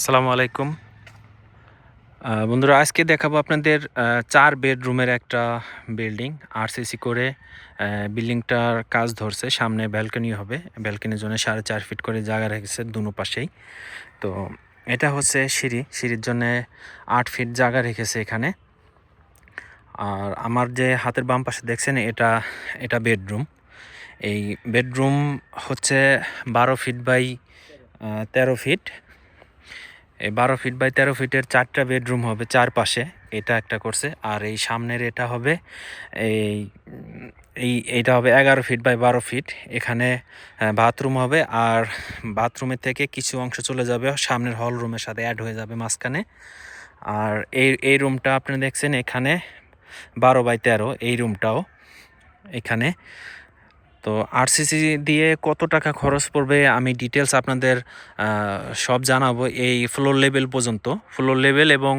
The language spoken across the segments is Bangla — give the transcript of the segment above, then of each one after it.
আসসালামু আলাইকুম। বন্ধুরা, আজকে দেখাবো আপনাদের চার বেডরুমের একটা বিল্ডিং। আরসিসি করে বিল্ডিংটার কাজ ধরছে, সামনে ব্যালকনি হবে। ব্যালকনির জন্য সাড়ে চার ফিট করে জায়গা রেখেছে দুনো পাশেই। তো এটা হচ্ছে সিঁড়ি। সিঁড়ির জন্য আট ফিট জায়গা রেখেছে এখানে। আর আমার যে হাতের বাম পাশে দেখছেন, এটা এটা বেডরুম। এই বেডরুম হচ্ছে বারো ফিট বাই তেরো ফিট। এই বারো ফিট বাই তেরো ফিটের চারটা বেডরুম হবে চারপাশে। এটা একটা করছে। আর এই সামনের এটা হবে এই এই, এইটা হবে এগারো ফিট বাই বারো ফিট এখানে বাথরুম হবে। আর বাথরুমের থেকে কিছু অংশ চলে যাবে। সামনের হল রুমের সাথে অ্যাড হয়ে যাবে মাঝখানে। আর এই এই রুমটা আপনি দেখছেন এখানে বারো বাই তেরো। এই রুমটাও এখানে। তো আরসিসি দিয়ে কত টাকা খরচ পড়বে আমি ডিটেলস আপনাদের সব জানাব এই ফ্লোর লেভেল পর্যন্ত। ফ্লোর লেভেল এবং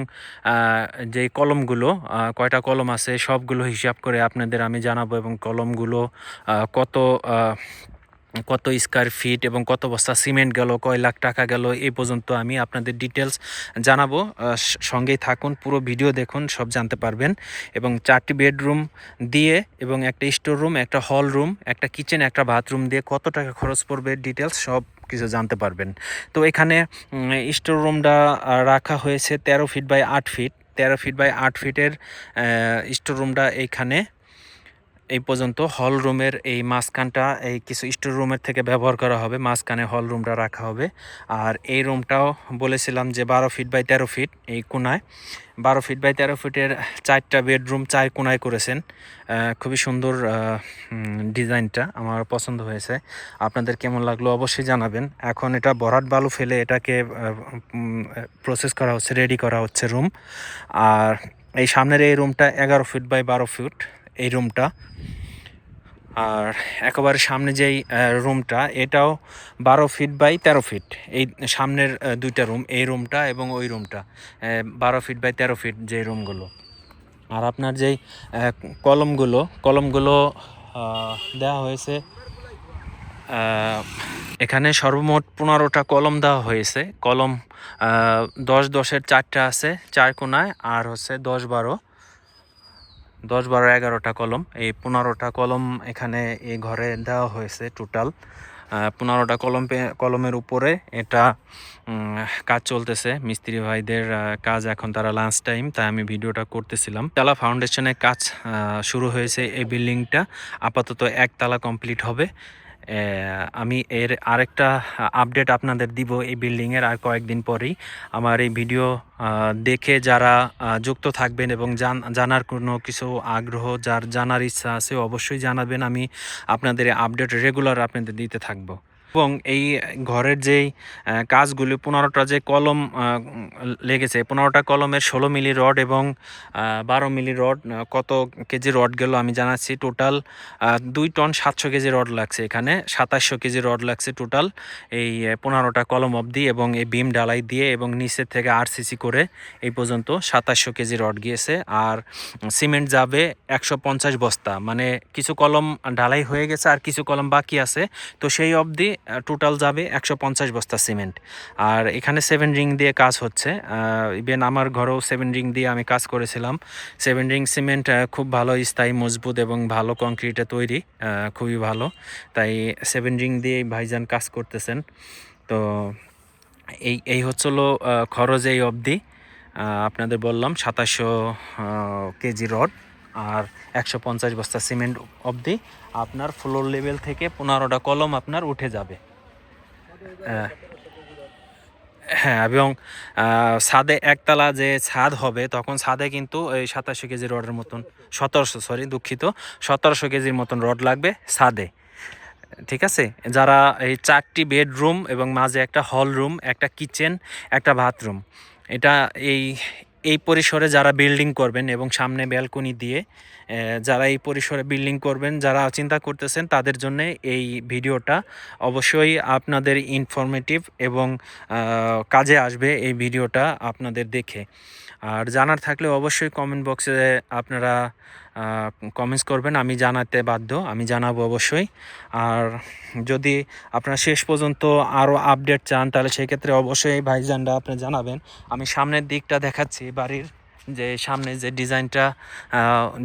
যে কলমগুলো কয়টা কলম আছে সবগুলো হিসাব করে আপনাদের আমি জানাব এবং কলমগুলো কত কত স্কোয়ার ফিট এবং কত বস্তা সিমেন্ট গেল, কয় লাখ টাকা গেল এই পর্যন্ত আমি আপনাদের ডিটেলস জানাব। সঙ্গেই থাকুন, পুরো ভিডিও দেখুন, সব জানতে পারবেন। এবং চারটি বেডরুম দিয়ে এবং একটা স্টোর রুম একটা হল রুম একটা কিচেন একটা বাথরুম দিয়ে কত টাকা খরচ পড়বে ডিটেলস সব কিছু জানতে পারবেন। তো এখানে স্টোর রুমটা রাখা হয়েছে তেরো ফিট বাই আট ফিট তেরো ফিট বাই আট ফিটের স্টোর রুমটা এইখানে এই পর্যন্ত হল রুমের এই মাঝখানটা, এই কিছু স্টোর রুমের থেকে ব্যবহার করা হবে। মাঝখানে হল রুমটা রাখা হবে। আর এই রুমটাও বলেছিলাম যে বারো ফিট বাই তেরো ফিট এই কোনায়। বারো ফিট বাই তেরো ফিটের চারটা বেডরুম চার কোনায় করেছেন। খুবই সুন্দর ডিজাইনটা আমার পছন্দ হয়েছে। আপনাদের কেমন লাগল অবশ্যই জানাবেন। এখন এটা বরাট বালু ফেলে এটাকে প্রসেস করা হচ্ছে রেডি করা হচ্ছে রুম আর এই সামনের এই রুমটা এগারো ফিট বাই বারো ফিট। এই রুমটা। আর একেবারে সামনে যেই রুমটা, এটাও বারো ফিট বাই তেরো ফিট। এই সামনের দুইটা রুম, এই রুমটা এবং ওই রুমটা। বারো ফিট বাই তেরো ফিট যে রুমগুলো। আর আপনার যেই কলমগুলো কলমগুলো দেওয়া হয়েছে এখানে সর্বমোট পনেরোটা কলম দেওয়া হয়েছে। কলম দশ দশের চারটা আছে চার কোনায়, আর হচ্ছে দশ বারো। দশ বারো এগারোটা কলম। এই পনেরোটা কলম এখানে এই ঘরে দেওয়া হয়েছে টোটাল পনেরোটা কলম কলমের উপরে এটা কাজ চলতেছে। মিস্ত্রি ভাইদের কাজ এখন তারা লাঞ্চ টাইম তাই আমি ভিডিওটা করতেছিলাম। তালা ফাউন্ডেশনের কাজ শুরু হয়েছে এই বিল্ডিংটা আপাতত একতলা কমপ্লিট হবে। আমি এর আরেকটা আপডেট আপনাদের দিব এই বিল্ডিংয়ের আর কয়েকদিন পরেই। আমার এই ভিডিও দেখে যারা যুক্ত থাকবেন এবং জান- জানার কোনো কিছু আগ্রহ, যার জানার ইচ্ছা আছে অবশ্যই জানাবেন। আমি আপনাদের আপডেট রেগুলার আপনাদের দিতে থাকব। এবং এই ঘরের যেই কাজগুলি, পনেরোটা যে কলম লেগেছে, পনেরোটা কলমের ষোলো মিলি রড এবং বারো মিলি রড কত কেজি রড গেল আমি জানাচ্ছি টোটাল দুই টন সাতশো কেজি রড লাগছে এখানে, সাতাশশো কেজি রড লাগছে টোটাল এই পনেরোটা কলম অবধি এবং এই বিম ডালাই দিয়ে এবং নিচের থেকে আরসিসি করে এই পর্যন্ত সাতাশশো কেজি রড গিয়েছে। আর সিমেন্ট যাবে একশো পঞ্চাশ বস্তা মানে কিছু কলম ঢালাই হয়ে গেছে আর কিছু কলম বাকি আছে। তো সেই অবধি টোটাল যাবে একশো পঞ্চাশ বস্তা সিমেন্ট আর এখানে সেভেন রিং দিয়ে কাজ হচ্ছে। ইভেন আমার ঘরেও সেভেন রিং দিয়ে আমি কাজ করেছিলাম। সেভেন রিং সিমেন্ট খুব ভালো স্থায়ী, মজবুত এবং ভালো কংক্রিটে তৈরি খুবই ভালো। তাই সেভেন রিং দিয়ে ভাইজান কাজ করতেছেন। তো এই এই হচ্ছিল খরচ এই অবধি। আপনাদের বললাম সাতাশশো কেজি রড। আর একশো পঞ্চাশ বস্তা সিমেন্ট অবধি আপনার ফ্লোর লেভেল থেকে পনেরোটা কলম আপনার উঠে যাবে। হ্যাঁ এবং ছাদে একতলা যে ছাদ হবে, তখন ছাদে কিন্তু এই সাতাশো কেজি রডের মতন, সতেরোশো সরি দুঃখিত, সতেরোশো কেজির মতন রড লাগবে ছাদে। ঠিক আছে? যারা এই চারটি বেডরুম এবং মাঝে একটা হল রুম একটা কিচেন একটা বাথরুম এটা এই এই পরিসরে যারা বিল্ডিং করবেন এবং সামনে ব্যালকনি দিয়ে যারা এই পরিসরে বিল্ডিং করবেন, যারা চিন্তা করতেছেন, তাদের জন্য এই ভিডিওটা অবশ্যই আপনাদের ইনফরমেটিভ এবং কাজে আসবে এই ভিডিওটা আপনাদের দেখে। আর জানার থাকলে অবশ্যই কমেন্ট বক্সে আপনারা কমেন্টস করবেন, আমি জানাতে বাধ্য, আমি জানাব অবশ্যই। আর যদি আপনারা শেষ পর্যন্ত আরও আপডেট চান, তাহলে সেক্ষেত্রে অবশ্যই ভাইজানরা আপনি জানাবেন। আমি সামনের দিকটা দেখাচ্ছি, বাড়ির যে সামনে যে ডিজাইনটা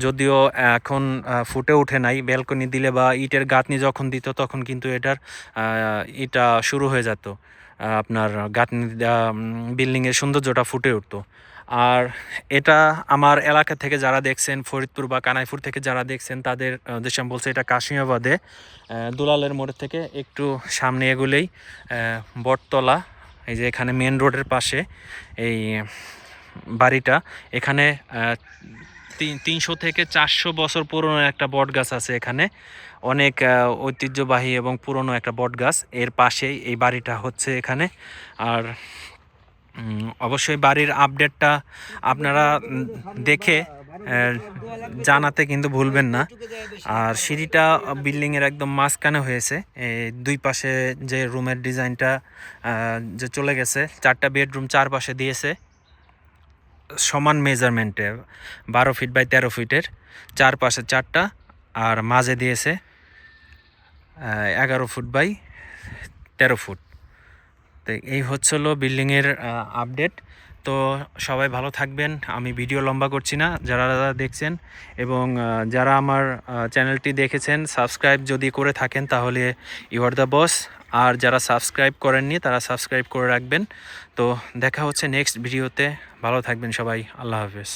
যদিও এখন ফুটে ওঠে নাই। ব্যালকনি দিলে বা ইটের গাঁথনি যখন দিত, তখন কিন্তু এটার ইটা শুরু হয়ে যেত। আপনার গাঁথনি বিল্ডিংয়ের সৌন্দর্যটা ফুটে উঠতো। আর এটা আমার এলাকা থেকে যারা দেখছেন, ফরিদপুর বা কানাইপুর থেকে যারা দেখছেন, তাদের উদ্দেশ্যে আমি বলছি এটা কাশিমাবাদে দুলালের মোড় থেকে একটু সামনে এগুলেই বটতলা, এই যে এখানে মেন রোডের পাশে এই বাড়িটা। এখানে তিন- তিনশো থেকে চারশো বছর পুরনো একটা বট গাছ আছে এখানে। অনেক ঐতিহ্যবাহী এবং পুরনো একটা বট গাছ এর পাশেই এই বাড়িটা হচ্ছে এখানে। আর অবশ্যই বাড়ির আপডেটটা আপনারা দেখে জানাতে কিন্তু ভুলবেন না। আর সিঁড়িটা বিল্ডিংয়ের একদম মাঝখানে হয়েছে। দুই পাশে যে রুমের ডিজাইনটা যে চলে গেছে, চারটা বেডরুম চার পাশে দিয়েছে। সমান মেজারমেন্টে বারো ফিট বাই তেরো ফিটের চার পাশে চারটা, আর মাঝে দিয়েছে এগারো ফুট বাই তেরো ফুট তো এই হচ্ছিল বিল্ডিংয়ের আপডেট তো সবাই ভালো থাকবেন। আমি ভিডিও লম্বা করছি না, যারা যারা দেখছেন এবং যারা আমার চ্যানেলটি দেখেছেন সাবস্ক্রাইব যদি করে থাকেন তাহলে ইউ আর দ্য বস আর যারা সাবস্ক্রাইব করেননি, তারা সাবস্ক্রাইব করে রাখবেন। তো দেখা হচ্ছে নেক্সট ভিডিওতে ভালো থাকবেন সবাই। আল্লাহ হাফেজ।